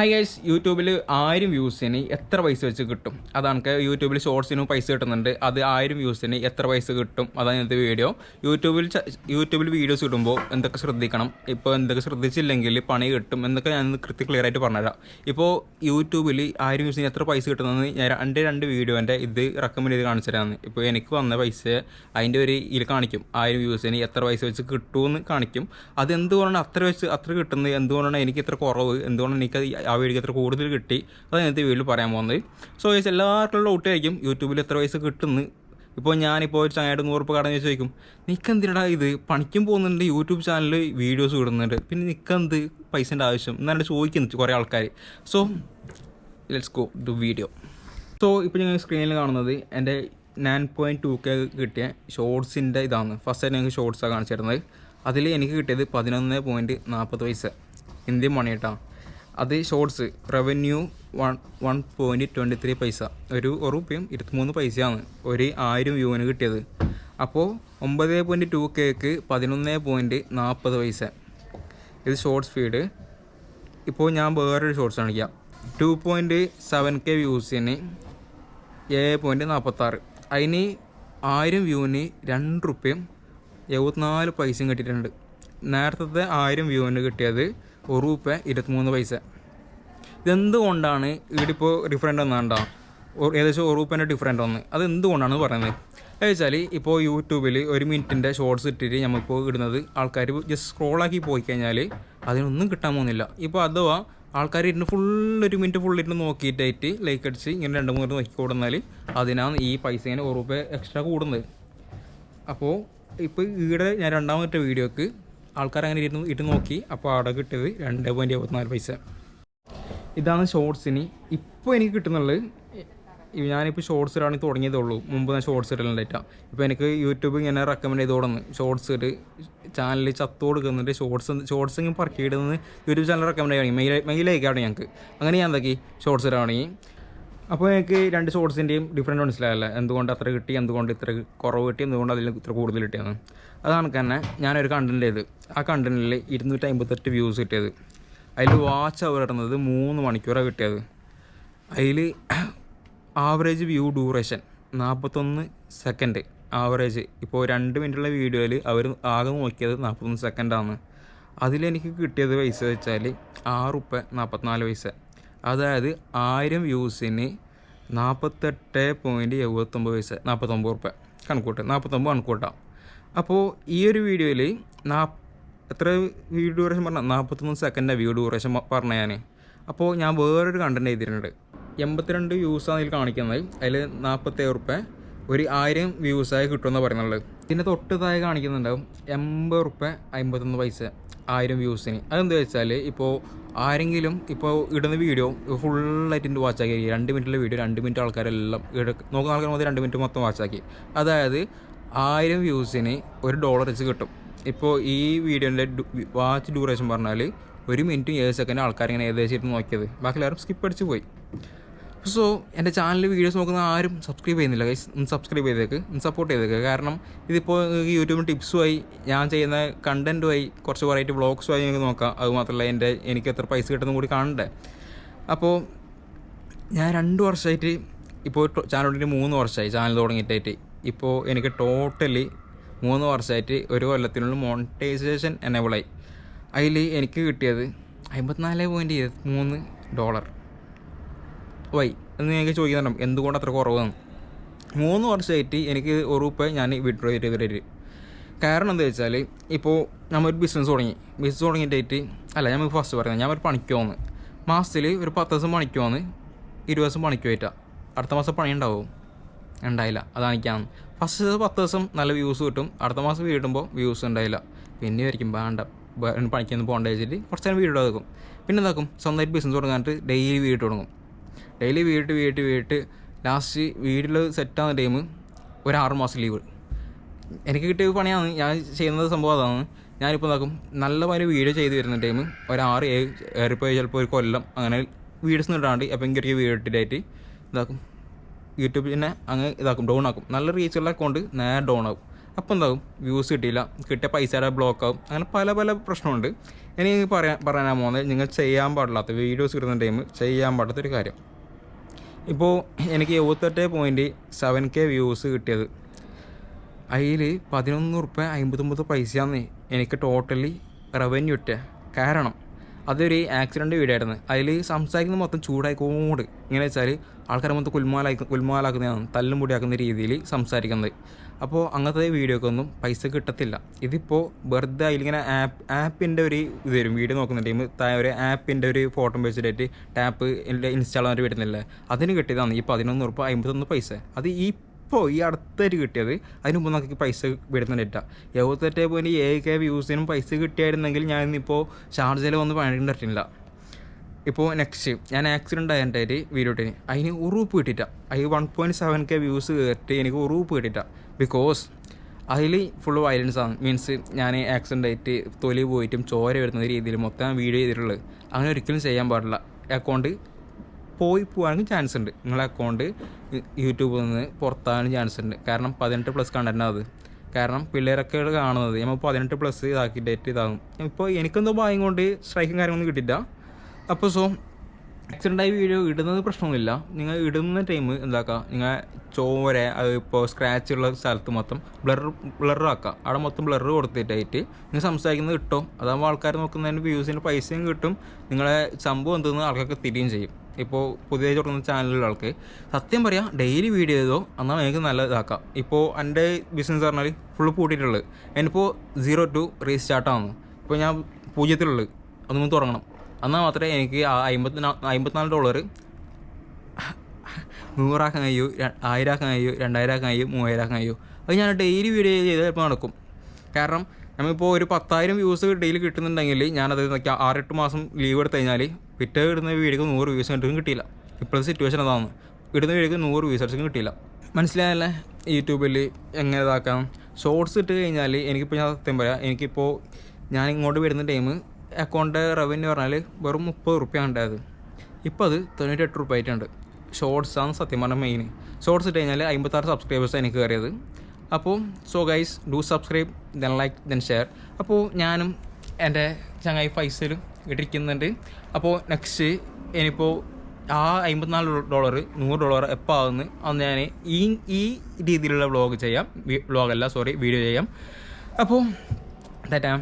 High guys യൂട്യൂബിൽ ആയിരം വ്യൂസിന് എത്ര പൈസ വെച്ച് കിട്ടും? അതാണ് യൂട്യൂബിൽ ഷോർട്സിനും പൈസ കിട്ടുന്നുണ്ട്. അത് ആയിരം വ്യൂസിന് എത്ര പൈസ കിട്ടും? അതാണ് ഇന്നത്തെ വീഡിയോ യൂട്യൂബിൽ യൂട്യൂബിൽ വീഡിയോസ് ഇടുമ്പോൾ എന്തൊക്കെ ശ്രദ്ധിക്കണം? ഇപ്പോൾ എന്തൊക്കെ ശ്രദ്ധിച്ചില്ലെങ്കിൽ പണി കിട്ടും എന്നൊക്കെ ഞാൻ കൃത്യം ക്ലിയർ ആയിട്ട് പറഞ്ഞുതരാം. ഇപ്പോൾ യൂട്യൂബിൽ ആയിരം വ്യൂസിന് എത്ര പൈസ കിട്ടുന്നതെന്ന് ഞാൻ രണ്ട് രണ്ട് വീഡിയോന്റെ ഇത് റെക്കമെൻഡ് ചെയ്ത് കാണിച്ചു തരാമെന്ന് ഇപ്പോൾ എനിക്ക് വന്ന പൈസ അതിന്റെ ഒരു ഇതിൽ കാണിക്കും. ആയിരം വ്യൂസിന് എത്ര പൈസ വെച്ച് കിട്ടുമെന്ന് കാണിക്കും. അത് എന്തുകൊണ്ടാണ് അത്ര വെച്ച് അത്ര കിട്ടുന്നത്? എന്തുകൊണ്ടാണ് എനിക്ക് ഇത്ര കുറവ്? എന്തുകൊണ്ടാണ് എനിക്ക് ആ വീഡിയോക്ക് എത്ര കൂടുതൽ കിട്ടി? അതാണ് ഇന്നത്തെ വീഡിയോയിൽ പറയാൻ പോകുന്നത്. സോ ഗൈസ് എല്ലാവർക്കും ഡൗട്ടായിരിക്കും യൂട്യൂബിൽ എത്ര പൈസ കിട്ടുന്നു? ഇപ്പോൾ ഞാനിപ്പോൾ ഒരു ചങ്ങായിട്ട് നൂറ് രൂപ കടന്ന് ചോദിക്കും നിൽക്കെന്തിനടാ ഇത്? പണിക്കും പോകുന്നുണ്ട്. യൂട്യൂബ് ചാനലിൽ വീഡിയോസ് ഇടുന്നുണ്ട്. പിന്നെ നിൽക്കെന്ത് പൈസേന്റെ ആവശ്യം? എന്നാണ് ചോദിക്കുന്നത് കുറേ ആൾക്കാർ so let's go to video so ഇപ്പോൾ ഞങ്ങൾ സ്ക്രീനിൽ കാണുന്നത് എന്റെ നയൻ പോയിന്റ് ടു കെ കിട്ടിയ ഷോർട്സിന്റെ ഇതാണ്. ഫസ്റ്റ് ആയിട്ട് ഞങ്ങൾക്ക് ഷോർട്സാണ് കാണിച്ചിരുന്നത് അതിൽ എനിക്ക് കിട്ടിയത് പതിനൊന്ന് പോയിന്റ് നാൽപ്പത് പൈസ. ഇന്ത്യൻ മണി കേട്ടോ അത് shorts revenue one one point twenty three paisa. ഒരു ഉറുപ്പ്യം ഇരുപത്തിമൂന്ന് പൈസയാണ്. ഒരു ആയിരം വ്യൂവിന് കിട്ടിയത്. അപ്പോൾ ഒമ്പത് പോയിന്റ് ടു കെക്ക് പതിനൊന്ന് പോയിന്റ് നാൽപ്പത് പൈസ. ഇത് ഷോർട്സ് ഫീഡ് ഇപ്പോൾ ഞാൻ വേറൊരു ഷോർട്സ് കാണിക്കാം. ടു പോയിന്റ് സെവൻ കെ വ്യൂസിന് ഏഴ് പോയിന്റ് നാൽപ്പത്താറ് അതിന് ആയിരം വ്യൂവിന് രണ്ട് റുപ്യം എഴുപത്തിനാല് പൈസയും കിട്ടിയിട്ടുണ്ട്. നേരത്തെ ആയിരം വ്യൂവിന് കിട്ടിയത് ഒരു റുപ്യ ഇരുപത്തിമൂന്ന് പൈസ. ഇതെന്തുകൊണ്ടാണ് ഇവിടിപ്പോൾ ഡിഫറെന്റ് ഒന്നാണ്ടോ? ഏകദേശം ഒരു റുപ്യന്റെ ഡിഫറെന്റ് ഒന്ന്. അത് എന്തുകൊണ്ടാണ് പറയുന്നത് വെച്ചാൽ ഇപ്പോൾ യൂട്യൂബിൽ ഒരു മിനിറ്റിന്റെ ഷോർട്സ് ഇട്ടിട്ട് നമ്മളിപ്പോൾ ഇടുന്നത് ആൾക്കാർ ജസ്റ്റ് സ്ക്രോളാക്കി പോയി കഴിഞ്ഞാൽ അതിനൊന്നും കിട്ടാൻ പോകുന്നില്ല. ഇപ്പോൾ അഥവാ ആൾക്കാർ ഇരുന്ന് ഫുൾ ഒരു മിനിറ്റ് ഫുൾ ഇരുന്ന് നോക്കിയിട്ടായിട്ട് ലൈക്ക് അടിച്ച് ഇങ്ങനെ രണ്ട് മൂന്ന് നോക്കി കൂടുന്നാൽ അതിനാണ് ഈ പൈസ ഇങ്ങനെ ഒരു റുപ്യ എക്സ്ട്രാ കൂടുന്നത്. അപ്പോൾ ഇപ്പോൾ ഈടെ ഞാൻ രണ്ടാമത്തെ വീഡിയോക്ക് ആൾക്കാർ അങ്ങനെ ഇരുന്ന് ഇട്ട് നോക്കി. അപ്പോൾ അവിടെ കിട്ടിയത് രണ്ട് പോയിന്റ് എഴുപത്തിനാല് പൈസ. ഇതാണ് ഷോർട്സിന് ഇപ്പോൾ എനിക്ക് കിട്ടുന്നുള്ളത് ഞാനിപ്പോൾ ഷോർട്സ് ഇടാണ് തുടങ്ങിയതേ ഉള്ളൂ മുമ്പ് ഞാൻ ഷോർട്സ് ഇടലുണ്ടായിട്ടാണ് ഇപ്പോൾ എനിക്ക് യൂട്യൂബ് ഇങ്ങനെ റെക്കമെൻഡ് ചെയ്ത് തുടങ്ങി ഷോർട്സ് ഇട്ട് ചാനലിൽ ചത്തു കൊടുക്കുന്നുണ്ട്. ഷോർട്സ് ഷോർട്സ് ഇങ്ങനെ പറക്കിയിടുന്നത് യൂട്യൂബ് ചാനൽ റെക്കമെൻഡ് മെയിൽ മെയിലേക്കാണ് ഞങ്ങൾക്ക് അങ്ങനെ ഞാൻ എന്താക്കി? ഷോർട്സ് ഇടാണെങ്കിൽ അപ്പോൾ എനിക്ക് രണ്ട് ഷോർട്സിന്റെയും ഡിഫറന്റ് മനസ്സിലായല്ല എന്തുകൊണ്ട് അത്ര കിട്ടി എന്തുകൊണ്ട് ഇത്ര കുറവ് കിട്ടി എന്തുകൊണ്ട് അതിൽ ഇത്ര കൂടുതൽ കിട്ടിയെന്ന്? അതാണ് തന്നെ ഞാനൊരു കണ്ടന്റ് ചെയ്ത് ആ കണ്ടന്റിൽ ഇരുന്നൂറ്റി അമ്പത്തെട്ട് വ്യൂസ് കിട്ടിയത്. അതിൽ വാച്ച് അവർ ഇടുന്നത് മൂന്ന് മണിക്കൂറാണ് കിട്ടിയത്. അതിൽ ആവറേജ് വ്യൂ ഡ്യൂറേഷൻ നാൽപ്പത്തൊന്ന് സെക്കൻഡ് ആവറേജ് ഇപ്പോൾ രണ്ട് മിനിറ്റുള്ള വീഡിയോയിൽ അവർ ആകെ നോക്കിയത് നാൽപ്പത്തൊന്ന് സെക്കൻഡാണ് അതിലെനിക്ക് കിട്ടിയത് പൈസ വെച്ചാൽ ആറ് ഉപ്പ നാൽപ്പത്തിനാല് പൈസ. അതായത് ആയിരം വ്യൂസിന് നാൽപ്പത്തെട്ട് പോയിന്റ് എഴുപത്തൊമ്പത് പൈസ നാൽപ്പത്തൊമ്പത് റുപ്യ കണക്കൂട്ട് നാൽപ്പത്തൊമ്പത് കണക്കൂട്ടാം അപ്പോൾ ഈ ഒരു വീഡിയോയിൽ നാ എത്ര വീഡിയോ ഡ്യൂറേഷൻ പറഞ്ഞാൽ നാൽപ്പത്തൊന്ന് സെക്കൻഡാണ് വീഡിയോ ഡ്യൂറേഷൻ പറഞ്ഞ ഞാൻ അപ്പോൾ ഞാൻ വേറൊരു കണ്ടന്റ് ചെയ്തിട്ടുണ്ട് എൺപത്തിരണ്ട് വ്യൂസാണ് ഇതിൽ കാണിക്കുന്നത്. അതിൽ നാൽപ്പത്തേഴ് റുപ്യ ഒരു ആയിരം വ്യൂസായി കിട്ടുമെന്ന് പറയുന്നുള്ളത് ഇതിന്റെ തൊട്ട് താഴെ കാണിക്കുന്നുണ്ടാവും എൺപത് റുപ്യ അമ്പത്തൊന്ന് പൈസ ആയിരം വ്യൂസിന്. അതെന്താ വെച്ചാൽ ഇപ്പോൾ ആരെങ്കിലും ഇപ്പോൾ ഇടുന്ന വീഡിയോ ഫുൾ ഫുള്ളായിട്ട് എന്റെ വാച്ചാക്കി രണ്ട് മിനിറ്റിലെ വീഡിയോ രണ്ട് മിനിറ്റ് ആൾക്കാരെല്ലാം നോക്കുന്ന ആൾക്കാർ മൊത്തം രണ്ട് മിനിറ്റ് മൊത്തം വാച്ചാക്കി അതായത് ആയിരം വ്യൂസിന് ഒരു ഡോളർ വെച്ച് കിട്ടും. ഇപ്പോൾ ഈ വീഡിയോന്റെ വാച്ച് ഡ്യൂറേഷൻ പറഞ്ഞാൽ ഒരു മിനിറ്റും ഏഴ് സെക്കൻഡ് ആൾക്കാർ ഇങ്ങനെ ഏകദേശം ഇരുന്ന് നോക്കിയത്. ബാക്കി എല്ലാവരും സ്കിപ്പ് അടിച്ച് പോയി. സോ എന്റെ ചാനലിൽ വീഡിയോസ് നോക്കുന്ന ആരും സബ്സ്ക്രൈബ് ചെയ്യുന്നില്ല ഗൈസ് ഒന്ന് സബ്സ്ക്രൈബ് ചെയ്തേക്ക് ഒന്ന് സപ്പോർട്ട് ചെയ്തേക്ക്. കാരണം ഇതിപ്പോൾ യൂട്യൂബിൽ ടിപ്സുമായി ഞാൻ ചെയ്യുന്ന കണ്ടന്റുമായി കുറച്ച് വെറൈറ്റി വ്ളോഗ്സുമായി നിങ്ങൾക്ക് നോക്കാം. അതുമാത്രമല്ല എന്റെ എനിക്ക് എത്ര പൈസ കിട്ടുന്ന കൂടി കാണണ്ടേ. അപ്പോൾ ഞാൻ രണ്ട് വർഷമായിട്ട് ഇപ്പോൾ ചാനൽ തുടങ്ങി മൂന്ന് വർഷമായി ചാനൽ തുടങ്ങിയിട്ടായിട്ട്. ഇപ്പോൾ എനിക്ക് ടോട്ടലി മൂന്ന് വർഷമായിട്ട് ഒരു കൊല്ലത്തിനുള്ളിൽ മോണിറ്റൈസേഷൻ എനേബിളായി അതിൽ എനിക്ക് കിട്ടിയത് അമ്പത്തിനാല് പോയിന്റ് ഇരുപത്തിമൂന്ന് ഡോളർ വൈ എന്ന് എനിക്ക് ചോദിക്കുന്നുണ്ടാവും എന്തുകൊണ്ട് അത്ര കുറവാണ് മൂന്ന് വർഷമായിട്ട് എനിക്ക് ഒരു രൂപ ഞാൻ വിഡ്രോ ചെയ്തിട്ട് കാരണം എന്താ വെച്ചാൽ ഇപ്പോൾ നമ്മൊരു ബിസിനസ് തുടങ്ങി. ബിസിനസ് തുടങ്ങിയിട്ടായിട്ട് അല്ല ഞാൻ ഫസ്റ്റ് പറയുന്നത് ഞാൻ ഒരു പണിക്ക് പോകുന്നു മാസത്തിൽ ഒരു പത്ത് ദിവസം പണിക്ക് പോകുന്നു ഇരുപത് ദിവസം പണിക്ക് അടുത്ത മാസം പണി ഉണ്ടാവും. ഉണ്ടായില്ല. അതാണ് എനിക്കാണ് ഫസ്റ്റ് പത്ത് ദിവസം നല്ല വ്യൂസ് കിട്ടും. അടുത്ത മാസം വീടുമ്പോൾ വ്യൂസ് ഉണ്ടായില്ല. പിന്നെ ആയിരിക്കും വേണ്ട. പണിക്കൊന്നും പോകേണ്ടതെന്ന് വെച്ചിട്ട് കുറച്ച് നേരം വീട് എടുക്കും പിന്നെ എന്താക്കും? സ്വന്തമായിട്ട് ബിസിനസ് തുടങ്ങാനായിട്ട് ഡെയിലി വീട് തുടങ്ങും. ഡെയിലി വീട്ട് വീട്ട് വീട്ട് ലാസ്റ്റ് വീട്ടിൽ സെറ്റാകുന്ന ടൈം ഒരു ആറ് മാസം ലീവ് എനിക്ക് കിട്ടിയ പണിയാണ് ഞാൻ ചെയ്യുന്നത് സംഭവം അതാണ്. ഞാനിപ്പോൾ നോക്കും നല്ല പോലെ വീഡിയോ ചെയ്ത് വരുന്ന ടൈം ഒരു ആറ് ഏറിപ്പോയി ചിലപ്പോൾ ഒരു കൊല്ലം അങ്ങനെ വീഡിയോസ് ഇടാണ്ട് അപ്പോൾ എനിക്ക് വീട്ടിലായിട്ട് ഇതാക്കും. യൂട്യൂബ് പിന്നെ അങ്ങ് ഇതാക്കും ഡൗൺ ആക്കും. നല്ല റീച്ചുള്ള അക്കൗണ്ട് നേരെ ഡൗൺ ആകും അപ്പോൾ എന്താകും വ്യൂസ് കിട്ടിയില്ല. കിട്ടിയ പൈസയുടെ ബ്ലോക്ക് ആകും അങ്ങനെ പല പല പ്രശ്നമുണ്ട്. എനിക്ക് പറയാൻ പറയാൻ പോകുന്നത് നിങ്ങൾ ചെയ്യാൻ പാടില്ലാത്ത വീഡിയോസ് ഇടുന്ന ടൈം ചെയ്യാൻ പാടാത്തൊരു കാര്യം. ഇപ്പോൾ എനിക്ക് എഴുപത്തെട്ട് പോയിന്റ് സെവൻ കെ വ്യൂസ് കിട്ടിയത്. അതിൽ പതിനൊന്ന് റുപ്യ അമ്പത്തൊമ്പത് പൈസയാണ് എനിക്ക് ടോട്ടലി റവന്യൂ ഇട്ട കാരണം അതൊരു ആക്സിഡന്റ് വീഡിയോ ആയിരുന്നു അതിൽ സംസാരിക്കുന്നത് മൊത്തം ചൂടായിക്കോണ്ട്. ഇങ്ങനെ വെച്ചാൽ ആൾക്കാരെ മൊത്തം കുൽമാലായി കുൽമാലാക്കുന്നതാണ് തല്ലും പൊടിയാക്കുന്ന രീതിയിൽ സംസാരിക്കുന്നത്. അപ്പോൾ അങ്ങനത്തെ വീഡിയോക്ക് ഒന്നും പൈസ കിട്ടത്തില്ല. ഇതിപ്പോൾ വെറുതെ അതിലിങ്ങനെ ആപ്പ് ആപ്പിന്റെ ഒരു ഇത് വരും. വീഡിയോ നോക്കുന്ന ടൈം താഴെ ഒരു ആപ്പിന്റെ ഒരു ഫോട്ടോ വെച്ചിട്ട് ടാപ്പ് ഇൻസ്റ്റാൾ ആയിട്ട് വരുന്നില്ലേ? അതിന് കിട്ടിയതാണ് ഈ പതിനൊന്ന് ഉറുപ്പ് അമ്പത്തൊന്ന് പൈസ. അത് ഈ ഇപ്പോൾ ഈ അടുത്തായിട്ട് കിട്ടിയത് അതിന് മുമ്പ് നമുക്ക് പൈസ വരുന്നുണ്ടില്ല എഴുപത്തെട്ട് പോയിന്റ് ഏഴ് കെ വ്യൂസിനും പൈസ കിട്ടിയായിരുന്നെങ്കിൽ ഞാൻ ഇന്നിപ്പോൾ ഷാർജയിൽ വന്ന് പണിയിട്ടുണ്ടില്ല ഇപ്പോൾ നെക്സ്റ്റ് ഞാൻ ആക്സിഡന്റ് ആയിട്ട് വീഡിയോ ഇട്ടിന്. അതിന് ഉറൂപ്പ് കിട്ടിയിട്ട. അതിൽ one point seven K views കയറ്റി എനിക്ക് ഉറൂപ്പ് കിട്ടിയിട്ട. ബിക്കോസ് അതിൽ ഫുൾ വയലൻസ് ആണ്. മീൻസ് ഞാൻ ആക്സിഡന്റ് ആയിട്ട് തൊലി പോയിട്ടും ചോര വരുന്ന രീതിയിൽ മൊത്തം വീഡിയോ ചെയ്തിട്ടുള്ളത്. അങ്ങനെ ഒരിക്കലും ചെയ്യാൻ പാടില്ല. അക്കൗണ്ട് പോയി പോകാനും ചാൻസ് ഉണ്ട്. നിങ്ങളെ അക്കൗണ്ട് യൂട്യൂബിൽ നിന്ന് പുറത്താകാനും ചാൻസ് ഉണ്ട്. കാരണം പതിനെട്ട് പ്ലസ് കണ്ടന്റ് അത്. കാരണം പിള്ളേരൊക്കെ കാണുന്നത്. നമ്മൾ പതിനെട്ട് പ്ലസ് ഇതാക്കി ഡേറ്റ് ഇതാകും ഇപ്പോൾ എനിക്കൊന്നും ഭയം കൊണ്ട് സ്ട്രൈക്കും കാര്യങ്ങളൊന്നും കിട്ടില്ല അപ്പോൾ സോ ആക്സിഡന്റായി വീഡിയോ ഇടുന്നത് പ്രശ്നമൊന്നുമില്ല. നിങ്ങൾ ഇടുന്ന ടൈം എന്താക്കുക നിങ്ങൾ ചോര ഇപ്പോൾ സ്ക്രാച്ച് ഉള്ള സ്ഥലത്ത് മൊത്തം ബ്ലർ ബ്ലറാക്കുക അവിടെ മൊത്തം ബ്ലർ കൊടുത്തിട്ടായിട്ട് നിങ്ങൾ സംസാരിക്കുന്നത് കിട്ടും. അതാകുമ്പോൾ ആൾക്കാർ നോക്കുന്നതിന് വ്യൂസിന് പൈസയും കിട്ടും. നിങ്ങളെ സംഭവം എന്തെന്ന് ആൾക്കാർക്ക് തിരിയും ചെയ്യും. ഇപ്പോൾ പുതിയ തുടങ്ങുന്ന ആൾക്ക് സത്യം പറയാം ഡെയിലി വീഡിയോ ചെയ്തോ എന്നാൽ എനിക്ക് നല്ല ഇതാക്കാം ഇപ്പോൾ എന്റെ ബിസിനസ് പറഞ്ഞാൽ ഫുള്ള് പൂട്ടിയിട്ടുള്ളത്. എനിപ്പോൾ സീറോ ടു റീസ്റ്റാർട്ടാണ് ഇപ്പോൾ ഞാൻ പൂജ്യത്തിലുള്ളത്. അതൊന്ന് തുടങ്ങണം. എന്നാൽ മാത്രമേ എനിക്ക് അമ്പത്തി അമ്പത്തിനാല് ഡോളർ നൂറാക്കാൻ കഴിയൂ ആയിരം ആക്കാൻ കഴിയൂ രണ്ടായിരം ആക്കാൻ കഴിയൂ മൂവായിരം ആക്കാൻ കഴിയൂ. അത് ഞാൻ ഡെയിലി വീഡിയോ ചെയ്ത് ചിലപ്പോൾ നടക്കും. കാരണം നമ്മളിപ്പോൾ ഒരു പത്തായിരം വ്യൂസ് ഡെയിലി കിട്ടുന്നുണ്ടെങ്കിൽ ഞാനത് ആറെട്ട് മാസം ലീവ് എടുത്തു കഴിഞ്ഞാൽ പിറ്റേ ഇടുന്ന വീഡിയോക്ക് നൂറ് വ്യൂസ് കിട്ടും കിട്ടിയില്ല. ഇപ്പോഴത്തെ സിറ്റുവേഷൻ അതാണ്. ഇടുന്ന വീഡിയോക്ക് നൂറ് വ്യൂസേഴ്സും കിട്ടിയില്ല. മനസ്സിലായല്ലേ? യൂട്യൂബിൽ എങ്ങനെ ഇതാക്കാം? ഷോർട്സ് ഇട്ട് കഴിഞ്ഞാൽ എനിക്കിപ്പോൾ ഞാൻ സത്യം പറയാം എനിക്കിപ്പോൾ ഞാൻ ഇങ്ങോട്ട് വരുന്ന ടൈം അക്കൗണ്ട് റവന്യൂ പറഞ്ഞാൽ വെറും മുപ്പത് റുപ്യ ഉണ്ടായത്. ഇപ്പോൾ അത് തൊണ്ണൂറ്റെട്ട് റുപ്യ ആയിട്ടുണ്ട് ഷോർട്സാണ് സത്യം പറഞ്ഞാൽ മെയിൻ ഷോർട്സ് ഇട്ട് കഴിഞ്ഞാൽ അമ്പത്താറ് സബ്സ്ക്രൈബേഴ്സാണ് എനിക്ക് കയറിയത്. അപ്പോൾ so guys do subscribe then like then share അപ്പോൾ ഞാനും എന്റെ ചങ്ങായി ഫൈസലും ഇട്ടിരിക്കുന്നുണ്ട്. അപ്പോൾ നെക്സ്റ്റ് ഇനിയിപ്പോൾ ആ അമ്പത്തിനാല് ഡോളർ നൂറ് ഡോളർ എപ്പോൾ ആകുന്നു അന്ന് ഞാൻ ഈ ഈ രീതിയിലുള്ള വ്ളോഗ് ചെയ്യാം. വ്ളോഗല്ല സോറി വീഡിയോ ചെയ്യാം. അപ്പോൾ തെറ്റാം